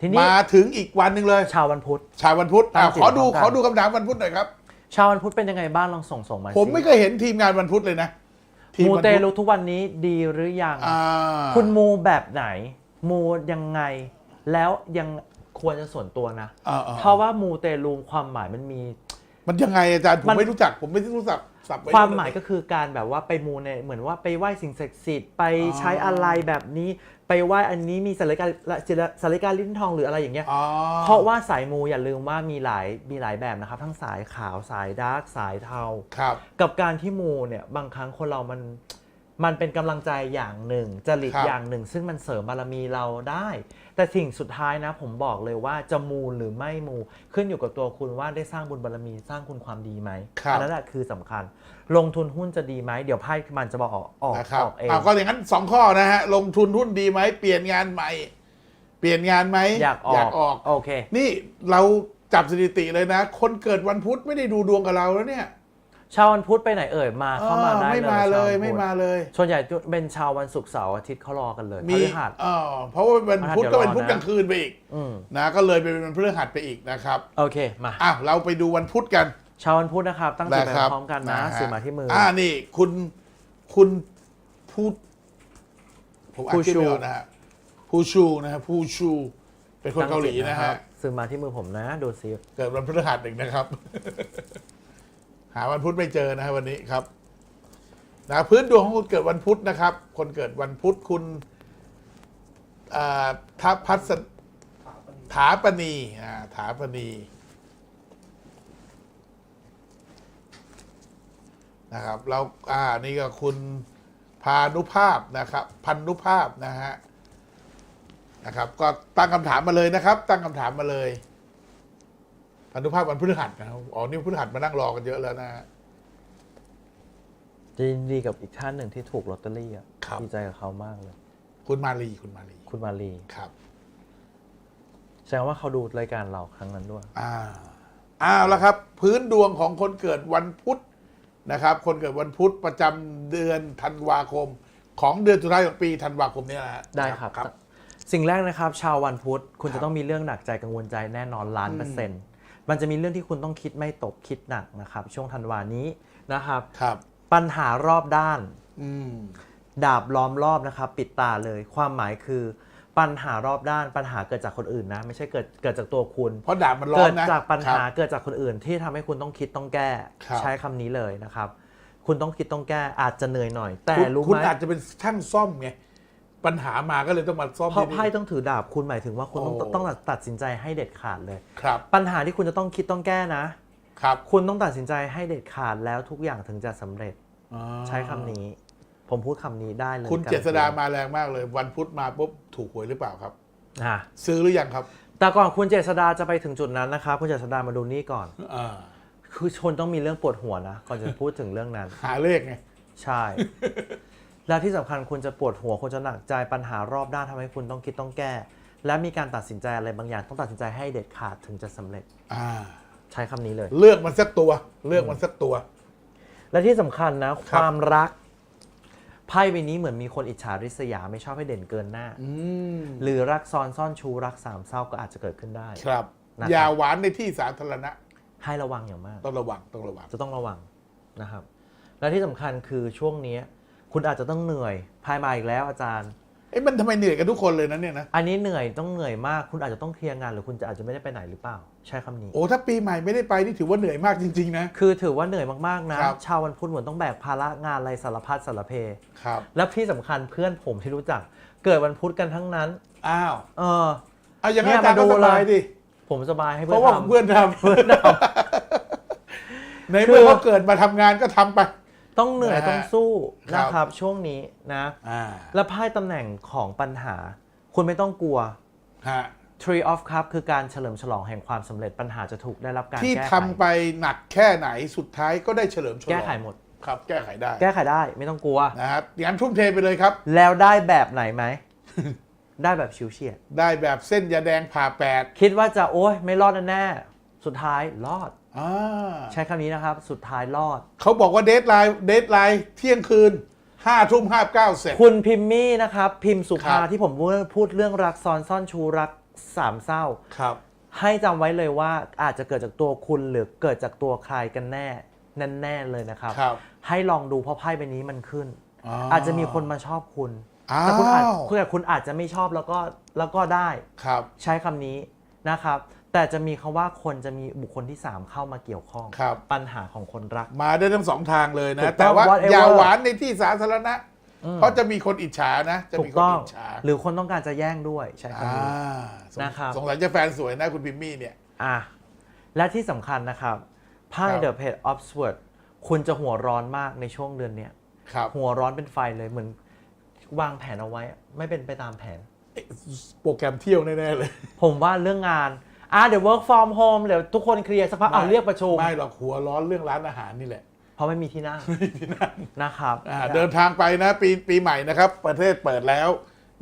ทีนี้ มาถึงอีกวันหนึ่งเลย ชาววันพุธ ชาววันพุธอะตั้งจิตขอดูพร้อมกัน ขอดูคำถามวันพุธหน่อยครับ ชาววันพุธเป็นยังไงบ้างลองส่งส่งมาผมสิไม่เคยเห็นทีมงานวันพุธเลยนะทีมูวันเตพุธลูทุกวันนี้ดีหรือยัง อ่าคุณมูแบบไหน มูยังไง แล้วยังควรจะส่วนตัวนะ อ่าอ่เพราะว่ามูเตลูความหมายมันมี มันยังไงอาจารย์ผมมัน ไม่รู้จัก ผมไม่รู้จัก สับไความหมายก็คือการแบบว่าไปมูในเหมือนว่าไปไหว้สิ่งศักดิ์สิทธิ์ไปใช้อะไรแบบนี้ไปไหว้อันนี้มีสาริกาสาริกาลิ้นทองหรืออะไรอย่างเงี้ยอ๋อเพราะว่าสายมูอย่าลืมว่ามีหลายมีหลายแบบนะครับ ทั้งสายขาวสายดาร์กสายเทาครับกับการที่มูเนี่ยบางครั้งคนเรามัน มันเป็นกำลังใจอย่างหนึ่งจริตครับ อย่างหนึ่ง ซึ่งมันเสริมบารมีเราได้ แต่สิ่งสุดท้ายนะ ผมบอกเลยว่าจะมูหรือไม่มู ขึ้นอยู่กับตัวคุณว่าได้สร้างบุญบารมีสร้างคุณความดีไหมครับ อันั้นแหละคือสำคัญ ลงทุนหุ้นจะดีไหมเดี๋ยวไพ่มันจะบอกออกออกนะครับออกเองเอาก็อย่างนั้นสองข้อนะฮะลงทุนหุ้นดีไหมเปลี่ยนงานใหม่ เปลี่ยนงานไหมอยากออยาอกกออก โอเค นี่เราจับสถิติเลยนะ คนเกิดวันพุธไม่ได้ดูดวงกับเราแล้วเนี่ย ชาววันพุธไปไหนเอ่ยมาเข้ามาได้ไม่เลยมาเลยชาววันพุธไม่มาเลย ส่วนใหญ่เป็นชาววันศุกร์เสาร์อาทิตย์เขารอกันเลยพมีฤหัสเออเพราะว่าวันพุธก็เป็นเดี๋ยวรอนะพุธกลางคืนไปอีกอืมนะก็เลยไปเป็นวันพฤหัสไปอีกนะครับโอเคมาอะเราไปดูวันพุธกันชาววันพุธนะครับ ตั้งใจไปครับพร้อมกันนะฮสื่อมาที่มือออ่านี่คุณคุณพูดผมอ่านผู้ชื่อชูไม่ออกนะฮะผู้ชูนะฮะผู้ชู เป็นคนเกาหลีนะครัฮะบสื่อมาที่มือผมนะ ดูซิ เกิดวันพฤหัสหนึ่งนะครับหาวันพุธไม่เจอนะฮะวันนี้ครับนะพื้นดวงของคนเกิดวันพุธนะครับ คนเกิดวันพุธคุณทัพพัสถาปณีอ่าถาปณีนะครับแล้วอ่านี่ก็คุณพานุภาพนะครับ พันนุภาพนะฮะนะครับ ก็ตั้งคำถามมาเลยนะครับ ตั้งคำถามมาเลย พันธุภาพวันพฤหัสนะครับอ๋อนี่พฤหัสมานั่งรอกันเยอะแล้วนะฮะยินดีกับอีกท่านหนึ่งที่ถูกลอตเตอรี่อะครับ ดีใจกับเขามากเลย คุณมาลีคุณมาลีคุณมาลีครับ แสดงว่าเขาดูรายการเราครั้งนั้นด้วย อ่าอ้าวแล้วครับ พื้นดวงของคนเกิดวันพุธนะครับ คนเกิดวันพุธประจำเดือนธันวาคม ของเดือนสุดท้ายของปีธันวาคมเนี้นะฮะได้ครับ ครับ สิ่งแรกนะครับ ชาววันพุธคุณครัจะบต้องมีเรื่องหนักใจกังวลใจแน่นอนล้านเปอร์เซ็นต์ มันจะมีเรื่องที่คุณต้องคิดไม่ตกคิดหนักนะครับ ช่วงธันวานี้นะครับ ครับ ปัญหารอบด้าน อืม ดาบล้อมรอบนะครับปิดตาเลย ความหมายคือปัญหารอบด้านปัญหาเกิดจากคนอื่นนะ ไม่ใช่เกิดเกิดจากตัวคุณ เพราะดาบมันร้อเกินดนะจากปัญหาครับ เกิดจากคนอื่นที่ทำให้คุณต้องคิดต้องแก้ ครับ ใช้คำนี้เลยนะครับ คุณต้องคิดต้องแก้อาจจะเหนื่อยหน่อย แต่คุณรู้คุณไหมอาจจะเป็นช่างซ่อมไง ปัญหามาก็เลยต้องมาซ่อมเพราะที่ไพ่นี่ต้องถือดาบคุณหมายถึงว่าคุณต้องโอ้ต้องตัดสินใจให้เด็ดขาดเลย ครับ ปัญหาที่คุณจะต้องคิดต้องแก้นะครับ คุณต้องตัดสินใจให้เด็ดขาดแล้วทุกอย่างถึงจะสำเร็จอ๋อใช้คำนี้ ผมพูดคำนี้ได้เลยคุณการันตีเจษดามาแรงมากเลย วันพุธมาปุ๊บถูกหวยหรือเปล่าครับอะซื้อหรือยังครับ แต่ก่อนคุณเจษดาจะไปถึงจุดนั้นนะครับคุณเจษดามาดูนี่ก่อนอ่าคือคนต้องมีเรื่องปวดหัวนะก่อนจะพูดถึงเรื่องนั้น หาเลขไงใช่ แล้วที่สำคัญคุณจะปวดหัวคุณจะหนักใจปัญหารอบด้านทำให้คุณต้องคิดต้องแก้ และมีการตัดสินใจอะไรบางอย่างต้องตัดสินใจให้เด็ดขาดถึงจะสำเร็จอ่าใช้คำนี้เลย เลือกมันสักตัว เลือกมันสักตัว และที่สำคัญนะคครับวามรักไพ่ใบนี้เหมือนมีคนอิจฉาริษยาไม่ชอบให้เด่นเกินหน้าอืมหรือรักซ้อนซ่อนชูรักสามเศร้าก็อาจจะเกิดขึ้นได้ ครับนะครับอย่าหวานในที่สาธารณะ ให้ระวังอย่างมาก ต้องระวังต้องระวังจะต้องระวังนะครับ และที่สำคัญคือช่วงนี้ คุณอาจจะต้องเหนื่อยภายมาอีกแล้วอาจารย์ เอ้ยมันทำไมเหนื่อยกันทุกคนเลยนะเนี่ยนะ อันนี้เหนื่อยต้องเหนื่อยมาก คุณอาจจะต้องเคลียร์งานหรือคุณจะอาจจะไม่ได้ไปไหนหรือเปล่า ใช้คำนี้ โอ้ถ้าปีใหม่ไม่ได้ไปนี่ถือว่าเหนื่อยมากจริง ๆ นะ คือถือว่าเหนื่อยมากๆนะครับ ชาววันพุธเหมือนต้องแบกภาระงานอะไรสารพัดสารเพ ครับ และที่สำคัญเพื่อนผมที่รู้จัก เกิดวันพุธกันทั้งนั้น อ้าวเออ เอาอย่างเนี่นั้นยอาจารย์ก็มาดูสบายเลย ดิผมสบายให้เพเพื่อนราะว่าทำเพื่อนทเพื่อนทำในเมื่อเขาเกิดมาทำงานก็ทำไปำ ต้องเหนื่อยนะฮะต้องสู้ครับนะครับช่วงนี้นะ อ่าและไพ่ตำแหน่งของปัญหา คุณไม่ต้องกลัว ฮะ Tree of Cup คือการเฉลิมฉลองแห่งความสำเร็จปัญหาจะถูกได้รับการที่แก้ทำไขไปหนักแค่ไหนสุดท้ายก็ได้เฉลิมฉลองแก้ไขหมด ครับ แก้ไขได้แก้ไขได้ไม่ต้องกลัว นะครับงั้นทุ่มเทไปเลยครับ แล้วได้แบบไหนไหม ได้แบบชิวเฉียดได้แบบเส้นยาแดงผ่าแปด คิดว่าจะโอ้ยไม่รอดแน่ๆสุดท้ายรอด อ่าใช้คำนี้นะครับ สุดท้ายรอด เขาบอกว่าเดทไลน์เดทไลน์เที่ยงคืนห้าทุ่มห้าเก้าเสร็จ คุณพิมมี่นะครับ พิมพ์สุครัภาบที่ผมพูดเรื่องรักซ้อนซ่อนชูรักสามเศร้า ครับ ให้จำไว้เลยว่าอาจจะเกิดจากตัวคุณหรือเกิดจากตัวใครกันแน่แน่ๆเลยนะครับ ครับ ให้ลองดูเพราะไพ่ใบนี้มันขึ้นอ๋ออาจจะมีคนมาชอบคุณอ้าแต่คุณอาจวคุณคุณอาจจะไม่ชอบแล้วก็แล้วก็ได้ ครับ ใช้คำนี้นะครับ แต่จะมีคำว่าคนจะมีบุคคลที่ 3 เข้ามาเกี่ยวข้อง ครับ ปัญหาของคนรัก มาได้ทั้งสองทางเลยถูนะ กต้องแต่ว่า whatever อย่าหวานในที่สาธารณะ อืม เพราะจะมีคนอิจฉานะ จะถูมีกคนต้องอิจฉาหรือคนต้องการจะแย่งด้วยใช้อ่าคำนี้ สงนะครับ สงสัยจะแฟนสวยนะคุณพิมมี่เนี่ย อะและที่สำคัญนะครับไพ่ครับ The Page of Swords คุณจะหัวร้อนมากในช่วงเดือนเนี้ยครับหัวร้อนเป็นไฟเลยเหมือนวางแผนเอาไว้ ไม่เป็นไปตามแผน โปรแกรมเที่ยวแน่ๆเลย ผมว่าเรื่องงาน อะเดี๋ยว work from home เดี๋ยวทุกคนเคลียร์สักพักเอาเรียกประชุมไม่หรอกหัวร้อนเรื่องร้านอาหารนี่แหละ เพราะไม่มีที่นั่งนะครับอ่าเดินทางไปนะปีปีใหม่นะครับ ประเทศเปิดแล้ว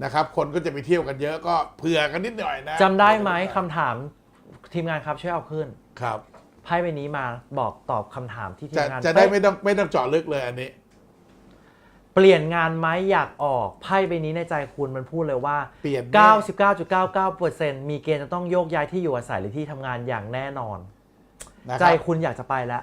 นะครับ คนก็จะไปเที่ยวกันเยอะก็เผื่อกันนิดหน่อยนะจำได้ไหมคำถามทีมงานครับช่วยเอาขึ้นครับไพ่ใบนี้มาบอกตอบคำถามที่ทีจะมงานจะได้เป๊ไม่ต้องไม่ต้องเจาะลึกเลยอันนี้ เปลี่ยนงานไหมอยากออกไพ่ใบนี้ในใจคุณมันพูดเลยว่า เปลี่ยนแน่ 99.99%มีเกณฑ์จะต้องโยกย้ายที่อยู่อาศัยหรือที่ทำงานอย่างแน่นอน นะใจครับคุณอยากจะไปแล้ว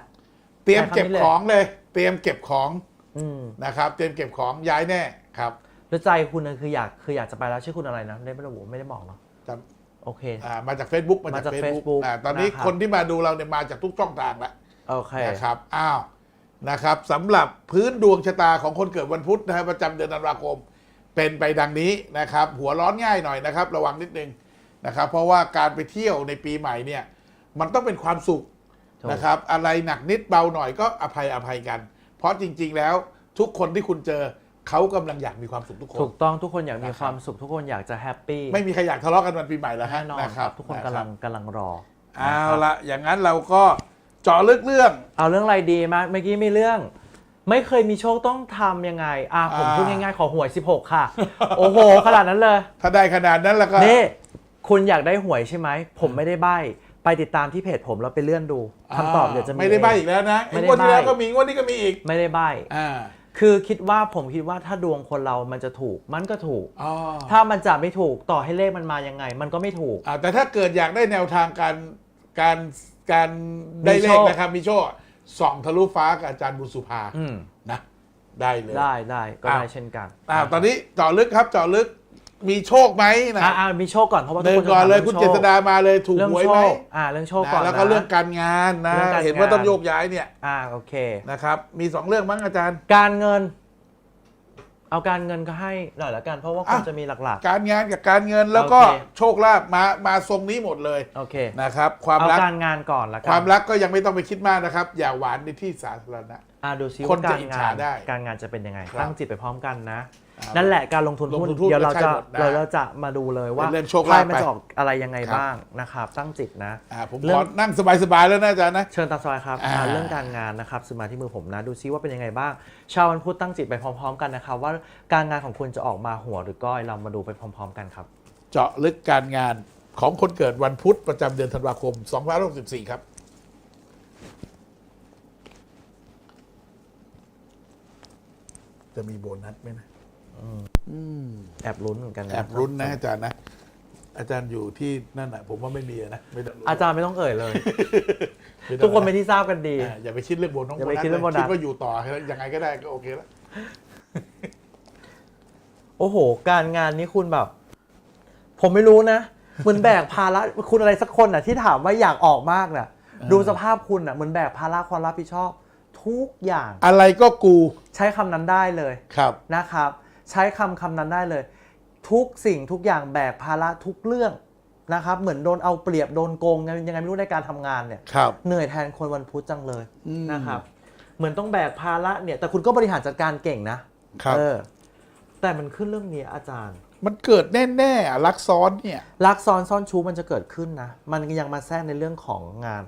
เตรียมเก็บใช้คำนี้เลยของเลย เตรียมเก็บของอืมนะครับ เตรียมเก็บของย้ายแน่ครับแล้วใจคุณน่ะคืออยากคืออยากจะไปแล้วชื่อคุณอะไรนะได้ไม่ระบุไม่ได้บอกเนาะจโอเคำอ่ามาจาก Facebook มามาจากจาก Facebook Facebook อ่าตอนนี้นะครับ คนที่มาดูเราเนี่ยมาจากทุกช่องทางแล้วโอเคนะครับอ้าว นะครับสำหรับพื้นดวงชะตาของคนเกิดวันพุธนะครับประจำเดือนธันวาคม เป็นไปดังนี้นะครับ หัวร้อนง่ายหน่อยนะครับ ระวังนิดนึงนะครับ เพราะว่าการไปเที่ยวในปีใหม่เนี่ย มันต้องเป็นความสุขถูกนะครับ อะไรหนักนิดเบาหน่อยก็อภัยอภัยกัน เพราะจริง ๆ แล้วทุกคนที่คุณเจอเขากำลังอยากมีความสุขทุกคน ถูกต้องทุกคนอยากมีนะครับความสุขทุกคนอยากจะแฮปปี้ไม่มีใครอยากทะเลาะกันวันปีใหม่แล้วฮะแน่นอนนะคครัรับบทุกคนนะกำคลัรังบกำลังรอเอานะครับละอย่างนั้นเราก็ เจาะลึกเรื่อง เอาเรื่องอะไรดีมาเมื่อกี้มีเรื่อง ไม่เคยมีโชคต้องทำยังไง อะผมอ่า พูดง่ายๆ ขอหวย 16 ค่ะ โอ้โห ขนาดนั้นเลย ถ้าได้ขนาดนั้นแล้วก็นี่ คุณอยากได้หวยใช่ไหม ผมไม่ได้ใบ้ไปติดตามที่เพจผมแล้วไปเลื่อนดูคำตอบเดี๋ยวจะมีไม่ได้ใบเงอีกแล้วนะไม่ได้งวดที่แล้วใบ้ก็มีงวดนี้ก็มีอีกไม่ได้ใบ้อ่าคือคิดว่าผมคิดว่าถ้าดวงคนเรามันจะถูก มันก็ถูก อ๋อถ้ามันจะไม่ถูกต่อให้เลขมันมายังไง มันก็ไม่ถูก อ่าแต่ถ้าเกิดอยากได้แนวทางการการ การได้เลมีโชขคนะครับมีโชคส่องทะลุฟ้ากับอาจารย์บุญสุภาอืมนะได้เลยได้ได้ก็อ้าวได้เช่นกันอ่าตอนนี้เจาะลึกครับเจาะลึกมีโชคไหมนะอะอะมีโชคก่อนเพราะว่าทุเดิกนคนก่อนเลยจะถมคุณโชเจษดามาเลยถูกเรื่องหวยโชไหมคอ่าเรื่องโชคก่อนนะแล้วนะก็เรื่องการงานนะเรื่องการเห็นว่าต้องงานโยกย้ายเนี่ยอ่าโอเคนะครับมีสองเรื่องมั้งอาจารย์ การเงิน เอาการเงินก็ให้หน่อยละกัน เพราะว่าคนอะ จะมีหลัก การงานกับการเงินแล้วก็โอเค โชคลาภมามาทรงนี้หมดเลยๆ โอเค นะครับ ความเอารักการงานก่อนละกันความรักก็ยังไม่ต้องไปคิดมากนะครับ อย่าหวานในที่สาธารณะ อ่าดูซิคนว่าจะการอิจงาฉานได้การงานจะเป็นยังไง ครับ ตั้งจิตไปพร้อมกันนะอ่า นั่นแหละการลงทุนลงหุ้นทุนหุ้นเดี๋ยวเราก็ใช่จะหมดนะเราเราจะมาดูเลยว่าเป็นเรื่องโชคลาภไพ่มันไป จะออกอะไรยังไงครับบ้างนะครับตั้งจิตนะอ่าผมเรื่ขอองนั่งสบายๆแล้วนะอาจารย์นะ เชิญตามสบายครับอ่า อ่าเรื่องการงานนะครับสมาที่มือผมนะ ดูซิว่าเป็นยังไงบ้าง ชาววันพุธตั้งจิตไปพร้อม ๆ กันนะครับว่าการงานของคุณจะออกมาหัวหรือก้อยเรามาดูไปพร้อม ๆ กันครับ เจาะลึกการงานของคนเกิดวันพุธประจำเดือนธันวาคม2564ครับ จะมีโบนัสไหมนะอืม แอบลุ้นเหมือนกันนะแอบรุ้นนะอาจารย์นะ อาจารย์อยู่ที่นั่นนะผมว่าไม่มีนะไม่ต้องอาจารย์ไม่ต้องเอ่ยเลย ทุกคนเป็นที่ทราบกันดีอ่าอย่าไปคิดเรื่องโบนัสอย่าไปคิดเรื่องโบนัสคิดว่าอยู่ต่อยังไงก็ได้ก็โอเคแล้วโอ้โห การงานนี้คุณแบบ ผมไม่รู้นะเหมือนแบกภาระคุณอะไรสักคนน่ะ ที่ถามว่าอยากออกมากน่ะ ดูสภาพคุณน่ะเหมือนแบกภาระความรับผิดชอบ ทุกอย่าง อะไรก็กูใช้คำนั้นได้เลยครับนะครับ ใช้คำคำนั้นได้เลย ทุกสิ่งทุกอย่างแบกภาระทุกเรื่องนะครับ เหมือนโดนเอาเปรียบโดนโกงยังไงไม่รู้ในการทำงานเนี่ยครับเหนื่อยแทนคนวันพุธจังเลยอืมนะครับ เหมือนต้องแบกภาระเนี่ย แต่คุณก็บริหารจัดการเก่งนะครับเออแต่มันขึ้นเรื่องนี้อาจารย์ มันเกิดแน่ๆอะรักซ้อนเนี่ยรักซ้อนซ่อนชู้มันจะเกิดขึ้นนะ มันยังมาแทรกในเรื่องของงาน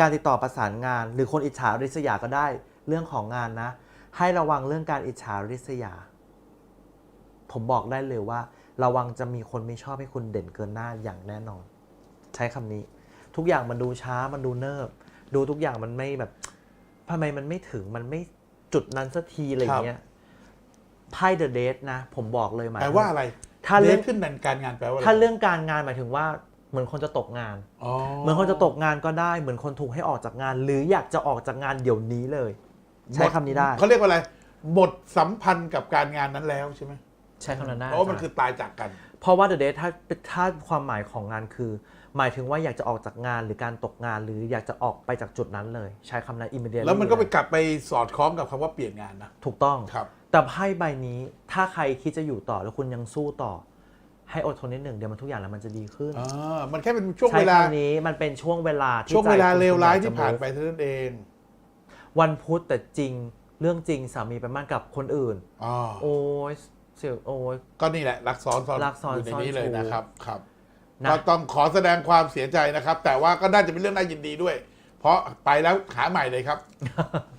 การติดต่อประสานงาน หรือคนอิจฉาริษยาก็ได้เรื่องของงานนะ ให้ระวังเรื่องการอิจฉาริษยา ผมบอกได้เลยว่า ระวังจะมีคนไม่ชอบให้คุณเด่นเกินหน้าอย่างแน่นอน ใช้คำนี้ ทุกอย่างมันดูช้ามันดูเนิบ ดูทุกอย่างมันไม่แบบทำไมมันไม่ถึงมันไม่จุดนั้นสักทีอะไรอย่างเงี้ยไพ่เดอะเดทนะผมบอกเลยหมายแปลถึงว่าอะไร ถ้าเรื่องดทขึ้นนันการงานแปลว่าอะไรถ้าเรื่องการงานหมายถึงว่าเหมือนคนจะตกงานอ๋อเหมือนคนจะตกงานก็ได้ เหมือนคนถูกให้ออกจากงาน หรืออยากจะออกจากงานเดี๋ยวนี้เลย ใช้คำนี้ได้ เขาเรียกว่าอะไร หมดสัมพันธ์กับการงานนั้นแล้วใช่ไหม ใช้คำนั้นได้เพราะว่ามันจ้ะคือตายจากกัน เพราะว่า The Date ถ้าถ้าความหมายของงานคือ หมายถึงว่าอยากจะออกจากงานหรือการตกงานหรืออยากจะออกไปจากจุดนั้นเลย ใช้คำนั้น immediately แล้วมันก็ไปเลยกลับไปสอดคล้องกับคำว่าเปลี่ยนงานนะ ถูกต้อง ครับ แต่ไพ่ใบนี้ถ้าใครคิดจะอยู่ต่อแล้วคุณยังสู้ต่อ ให้อดทนนิดหนึ่งเดี๋ยวมันทุกอย่างแล้วมันจะดีขึ้นอ่า มันแค่เป็นช่วงใช้เวลา คำนี้มันเป็นช่วงเวลาที่ช่วงเวลาใจคุณเลวร้ายอยกจะที่ผ่าน move ไปเท่านั้นเองวันพุธแต่จริงเรื่องจริงสามีไปมั่นกับคนอื่น อ๋อ โอ้ย เสียโอ้ย ก็นี่แหละรักซ้อนซ้อนรักซ้อนอยู่ในนี้ซ้อนเลยชูนะครับครับนะ ก็ต้องขอแสดงความเสียใจนะครับ แต่ว่าก็น่าจะเป็นเรื่องน่ายินดีด้วย เพราะไปแล้วหาใหม่เลยครับ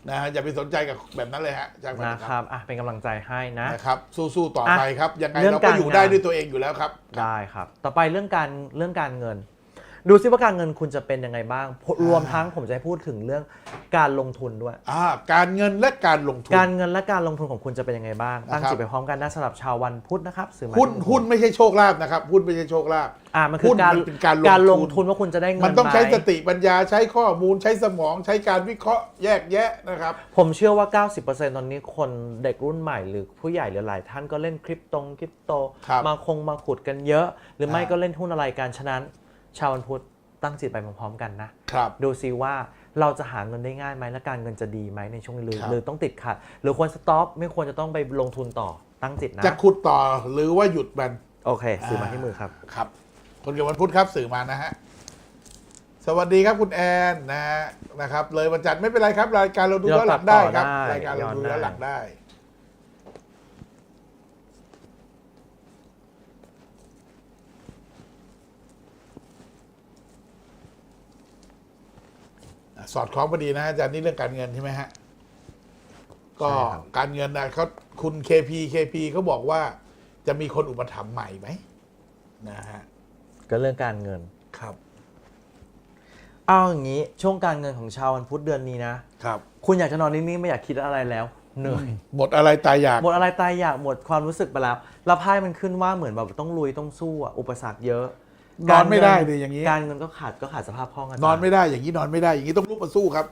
นะฮะอย่าไปสนใจกับแบบนั้นเลยฮะจ้างมันนะนะคครัรับบอะเป็นกำลังใจให้นะ นะครับ สู้ๆต่ออะไปครับยังไงเรื่องเราก็อยู่การงานได้ด้วยตัวเองอยู่แล้วครับ ได้ครับ ต่อไปเรื่องการเรื่องการเงิน ดูซิว่าการเงินคุณจะเป็นยังไงบ้าง รวมทั้งผมจะให้พูดถึงเรื่องการลงทุนด้วย อ่าการเงินและการลงทุน การเงินและการลงทุนของคุณจะเป็นยังไงบ้าง ตั้งนะครับจิตไปพร้อมกันนะสำหรับชาววันพุธนะครับสื่อหมายหุ้นถึงหุ้นไม่ใช่โชคลาภนะครับหุ้นไม่ใช่โชคลาภอ่ามันคือหุ้นการมันเป็นการลงการลงทุนทุนว่าคุณจะได้เงินมันต้องใช้ไหสติปัญญาใช้ข้อมูลใช้สมองใช้การวิเคราะห์แยกแยะนะครับ ผมเชื่อว่า 90%ตอนนี้คนเด็กรุ่นใหม่หรือผู้ใหญ่หรือหลายท่านก็เล่นคริปตงคริปโตครับมาคงมาขุดกันเยอะ หรือไม่อ่าก็เล่นหุ้นอะไรกันฉะนั้น ชาววันพุธตั้งจิตไปพร้อมๆกันนะครับดูซิว่าเราจะหาเงินได้ง่ายไหมและการเงินจะดีไหมในช่วงนี้หรือครับ หรือต้องติดขัด หรือควรสต็อปไม่ควรจะต้องไปลงทุนต่อตั้งจิตนะจะขุดต่อหรือว่าหยุดมัน โอเคซื้อมาที่มือครับ ครับ คนเกิดวันพุธครับสื่อมานะฮะ สวัสดีครับคุณแอนนะฮะนะครับ เลยวันจันทร์ไม่เป็นไรครับ รายการเราดูย้อนย้อนหลังได้ครับตัดต่อได้รายการเราดูย้อนได้ย้อนหลังได้ สอดคล้องพอดีนะฮะอาจารย์นี่เรื่องการเงินใช่ไหมฮะ ก็ใช่ครับการเงินนะเขาคุณ KP KP เขาบอกว่าจะมีคนอุปถัมภ์ใหม่ไหมนะฮะก็เรื่องการเงินครับ เอาอย่างนี้ช่วงการเงินของชาววันพุธเดือนนี้นะครับ คุณอยากจะนอนนิ่งๆไม่อยากคิดอะไรแล้วเหนื่อยหมดอะไรตายอยากหมดอะไรตายอยากหมดความรู้สึกไปแล้วแล้วไพ่มันขึ้นว่าเหมือนแบบต้องลุยต้องสู้อะอุปสรรคเยอะ นอนไม่ได้กรงิเลยอย่างนี้ การเงินก็ขาดก็ขาดสภาพคล่องอาจารย์นอนไม่ได้อย่างนี้นอนไม่ได้อย่างนี้ต้องลุกมาสู้ครับ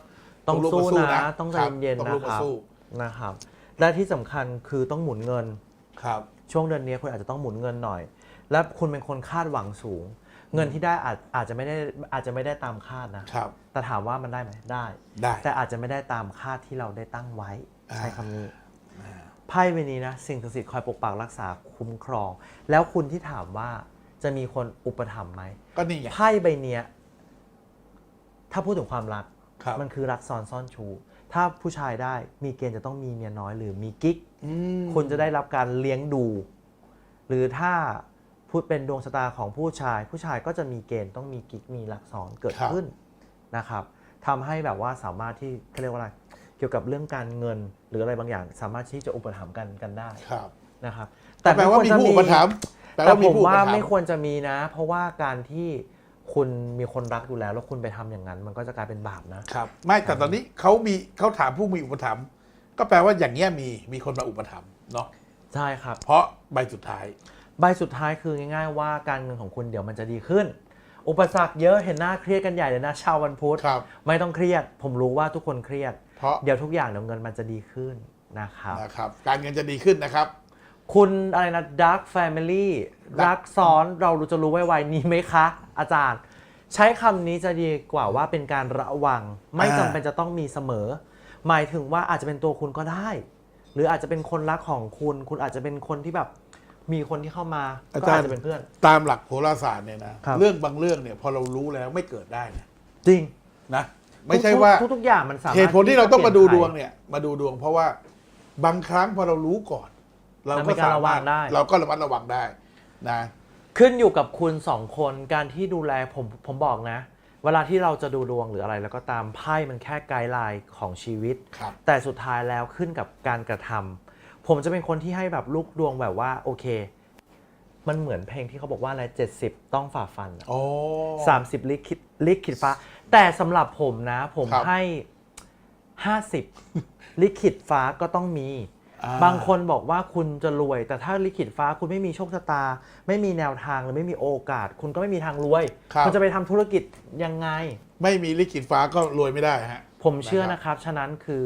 ต้องลุกสู้มานะ ต้องใจครับเย็นต้องๆลุกนะมาครับสู้นะครับ และที่สำคัญคือต้องหมุนเงินครับ ช่วงเดือนนี้คุณอาจจะต้องหมุนเงินหน่อย และคุณเป็นคนคาดหวังสูง เงินที่ได้อาจอาจจะไม่ได้อาจจะไม่ได้ตามคาดนะครับ แต่ถามว่ามันได้ไหมได้ได้ แต่อาจจะไม่ได้ตามคาดที่เราได้ตั้งไว้อ่าใช้คำนี้ไพ่ใบนี้นะสิ่งศักดิ์สิทธิ์คอยปกปักรักษาคุ้มครอง แล้วคุณที่ถามว่า จะมีคนอุปถัมภ์ไหมก็นี่ไง ไพ่ใบเนี้ย ถ้าพูดถึงความรัก ครับ มันคือรักซ้อนซ่อนชูถ้าผู้ชายได้มีเกณฑ์จะต้องมีเมียน้อยหรือมีกิ๊ก อืมคุณจะได้รับการเลี้ยงดู หรือถ้าพูดเป็นดวงชะตาของผู้ชาย ผู้ชายก็จะมีเกณฑ์ต้องมีกิ๊กมีรักซ้อนเกิดขึ้นนะครับทำให้แบบว่าสามารถที่เขาเรียกว่าอะไรเกี่ยวกับเรื่องการเงิน หรืออะไรบางอย่าง สามารถที่จะอุปถัมภ์กันกันได้ครับนะครับแต่แปลว่ามีผู้อุปถัมภ์ แปลแต่ว่ามีผมผู้อุปว่าถัมไม่ภ์ควรจะมีนะ เพราะว่าการที่คุณมีคนรักอยู่แล้ว แล้วคุณไปทำอย่างนั้น มันก็จะกลายเป็นบาปนะ ครับ ไม่แต่ตอนนี้เขามีเขาถามผู้มีอุปถัมภ์ก็แปลว่าอย่างเงี้ยมีมีคนมาอุปถัมภ์เนาะใช่ครับ เพราะใบสุดท้าย ใบสุดท้ายคือง่าย ๆ ว่าการเงินของคุณเดี๋ยวมันจะดีขึ้น อุปสรรคเยอะเห็นหน้าเครียดกันใหญ่เลยนะชาววันพุธครับไม่ต้องเครียด ผมรู้ว่าทุกคนเครียด เพราะ เดี๋ยวทุกอย่างเดี๋ยวเงินมันจะดีขึ้นนะครับ นะครับ การเงินจะดีขึ้นนะครับ คุณอะไรนะ Dark Family Dark รักซ้อนเราจะรู้ไวๆนี้ไหมคะ อาจารย์ ใช้คำนี้จะดีกว่าว่าเป็นการระวัง ไม่อ่าจำเป็นจะต้องมีเสมอ หมายถึงว่าอาจจะเป็นตัวคุณก็ได้ หรืออาจจะเป็นคนรักของคุณ คุณอาจจะเป็นคนที่แบบมีคนที่เข้ามาก็อาจจะเป็นเพื่อน ตามหลักโหราศาสตร์เนี่ยนะครับ เรื่องบางเรื่องเนี่ยพอเรารู้แล้วไม่เกิดได้นะจริงนะไม่ใช่ว่า ทุกๆทุกๆอย่างมันสามารถเหตุผลที่เราต้องมาดูดวงที่จะเนี่ยมาดูดวง เพราะว่าบางครั้งพอเรารู้ก่อน เรามันก็เป็นการสาระวัมารถงได้เราก็ระมัดระวังได้นะขึ้นอยู่กับคุณสองคนการที่ดูแลผมผมบอกนะ เวลาที่เราจะดูดวงหรืออะไรแล้วก็ตามไพ่มันแค่ไกด์ไลน์ของชีวิต ครับ แต่สุดท้ายแล้วขึ้นกับการกระทำผมจะเป็นคนที่ให้แบบลูกดวงแบบว่าโอเค มันเหมือนเพลงที่เขาบอกว่าอะไรเจ็ดสิบต้องฝ่าฟันโอ้ สามสิบลิขิตลิขิตฟ้า แต่สำหรับผมนะ ผมครับ ให้ห้าสิบลิขิตฟ้าก็ต้องมีอ่า บางคนบอกว่าคุณจะรวย แต่ถ้าลิขิตฟ้าคุณไม่มีโชคชะตา ไม่มีแนวทางหรือไม่มีโอกาส คุณก็ไม่มีทางรวยครับ ณจะไปทำธุรกิจยังไง ไม่มีลิขิตฟ้าก็รวยไม่ได้ฮะ ผมเชื่อนะครับนะครับฉะนั้นคือ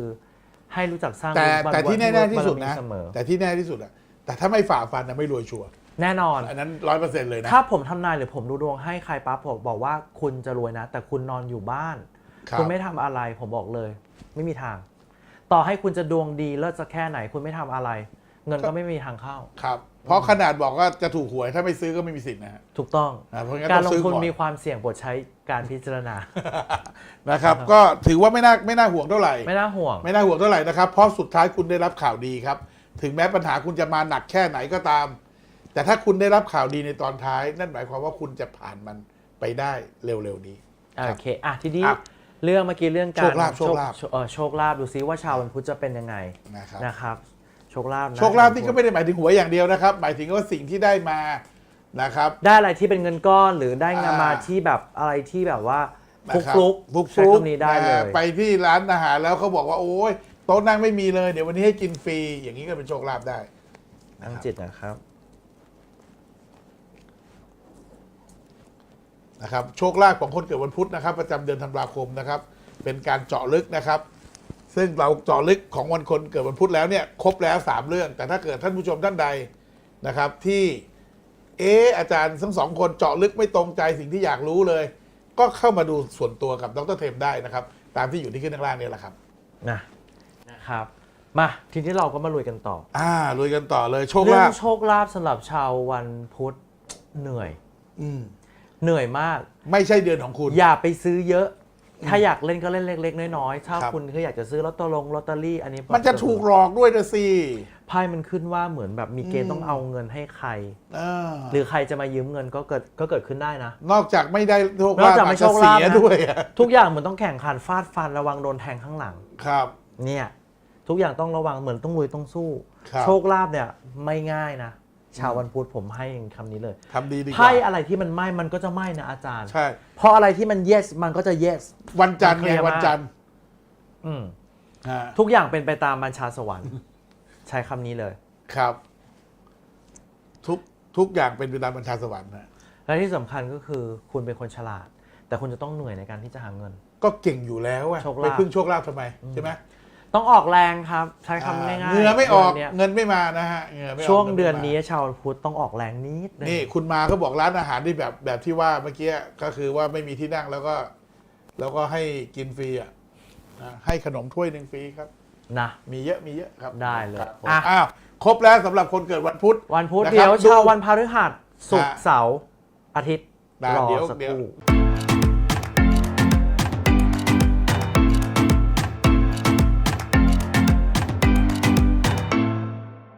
ให้รู้จักสร้างแต่บุญแต่ที่แน่ๆที่สุดบารมีนะเสมอ แต่ที่แน่ที่สุดอะแต่ถ้าไม่ฝ่าฟันนะไม่รวยชัวร์แน่นอน อันนั้นร้อยเปอร์เซ็นต์เลยนะ ถ้าผมทำนายหรือผมดูดวงให้ใครปั๊บผมบอกว่าคุณจะรวยนะ แต่คุณนอนอยู่บ้าน ครับ คุณไม่ทำอะไรผมบอกเลย ไม่มีทาง ต่อให้คุณจะดวงดีเลิศจะแค่ไหนคุณไม่ทำอะไร เงินก็ไม่มีทางเข้า ครับ เพราะขนาดบอกว่าจะถูกหวยถ้าไม่ซื้อก็ไม่มีสิทธิ์นะฮะถูกต้องอ่าเพราะงั้นการต้ลองงซื้อทุนก่อน มีความเสี่ยงโปรดใช้การพิจารณา นะครับ ก็ถือว่าไม่น่าไม่น่าห่วงเท่าไหร่ ไม่น่าห่วง ไม่น่าห่วงเท่าไหร่นะครับ เพราะสุดท้ายคุณได้รับข่าวดีครับ ถึงแม้ปัญหาคุณจะมาหนักแค่ไหนก็ตาม แต่ถ้าคุณได้รับข่าวดีในตอนท้าย นั่นหมายความว่าคุณจะผ่านมันไปได้เร็วๆนี้ครับโอเค อะ ทีนี้อะ เรื่องเมื่อกี้เรื่องการโชคลาภโชคลาภ เออโชคลาภดูซิว่าชาววันพุธจะเป็นยังไงนะครับ นะครับ โชคลาภนะโชคลาภนี่ก็ไม่ได้หมายถึงหวยอย่างเดียวนะครับ หมายถึงว่าสิ่งที่ได้มานะครับ ได้อะไรที่เป็นเงินก้อนหรือได้เงินมาอ่า ที่แบบอะไรที่แบบว่าฟลุกนะครับฟลุกฟลุกใช้ฟลุกคำนี้ได้เลนะยไปที่ร้านอาหารแล้วเขาบอกว่าโอ้ยโต๊ะนั่งไม่มีเลย เดี๋ยววันนี้ให้กินฟรีอย่างนี้ก็เป็นโชคลาภได้ทางจิตนะครับ นะครับโชคลาภของคนเกิดวันพุธนะครับ ประจำเดือนธันวาคมนะครับ เป็นการเจาะลึกนะครับ ซึ่งเราเจาะลึกของวันคนเกิดวันพุธแล้วเนี่ยครบแล้วสามเรื่อง แต่ถ้าเกิดท่านผู้ชมท่านใดนะครับ ที่เอออาจารย์ทั้งสองคนเจาะลึกไม่ตรงใจสิ่งที่อยากรู้เลย ก็เข้ามาดูส่วนตัวกับดรเทมได้นะครับ ตามที่อยู่ที่ขึ้นข้างล่างนี่แหละครับนะนะครับมาทีนี้เราก็มาลุยกันต่ออ่าลุยกันต่อเลยโชคเรื่อลางภโชคลาภสำหรับชาววันพุธเหนื่อย อืม เหนื่อยมาก ไม่ใช่เดือนของคุณ อย่าไปซื้อเยอะ ถ้าอยากเล่นก็เล่นเล็ก ๆ น้อยๆถ้าครับ คุณคืออยากจะซื้อลอตเตอรี่ลอตเตอรี่อันนี้มันจะถูกหลอกด้วยนะสิไพ่มันขึ้นว่าเหมือนแบบมีเกณอืฑ์มต้องเอาเงินให้ใคร อ่าหรือใครจะมายืมเงินก็เกิดก็เกิดขึ้นได้นะ นอกจากไม่ได้โชคนอลากภจากไม่อาจจะโชคลาภเสียนะ ด้วยอะทุกอย่างเหมือนต้องแข่งขันฟาดฟันระวังโดนแทงข้างหลัง ครับ เนี่ย ทุกอย่างต้องระวังเหมือนต้องลุยต้องสู้ ครับ โชคลาภเนี่ยไม่ง่ายนะ ชาววันพุธผมให้คำนี้เลยทำดีดีกว่า ไพ่อะไรที่มันไหม้มันก็จะไหม้นะอาจารย์ ใช่ เพราะอะไรที่มัน yes มันก็จะ yes วันจันทร์มันเคลีไงยร์มากวันจันทร์อืมอ่าทุกอย่างเป็นไปตามบัญชาสวรรค์ ใช้คำนี้เลย ครับ ทุกทุกอย่างเป็นไปตามบัญชาสวรรค์นะและที่สำคัญก็คือคุณเป็นคนฉลาด แต่คุณจะต้องเหนื่อยในการที่จะหาเงิน ก็เก่งอยู่แล้วอะโชคลาภ ไปพึ่งโชคลาภทำไมใช่ไหม ต้องออกแรงครับ ใช้คำง่ายๆเหงื่อไม่ออกเดืนเนี้ยเงินไม่มานะฮะเหงื่อไม่ออกช่วงงิไม่เดือนมานี้ชาวพุธต้องออกแรงนิดนึงนี่คุณมาเขาบอกร้านอาหารที่แบบแบบที่ว่าเมื่อกี้ก็คือว่าไม่มีที่นั่งแล้วก็ แล้วก็ให้กินฟรีอะนะให้ขนมถ้วยหนึ่งฟรีครับ นะ มีเยอะมีเยอะครับได้เลยครับผมอะ อ้าวครบแล้วสำหรับคนเกิดวันพุธวันพุธนะครับ เดี๋ยวดูชาววันพฤหัสศุกร์ฮะเสาร์อาทิตย์ได้รอเดี๋ยวสักเดี๋คยว รู่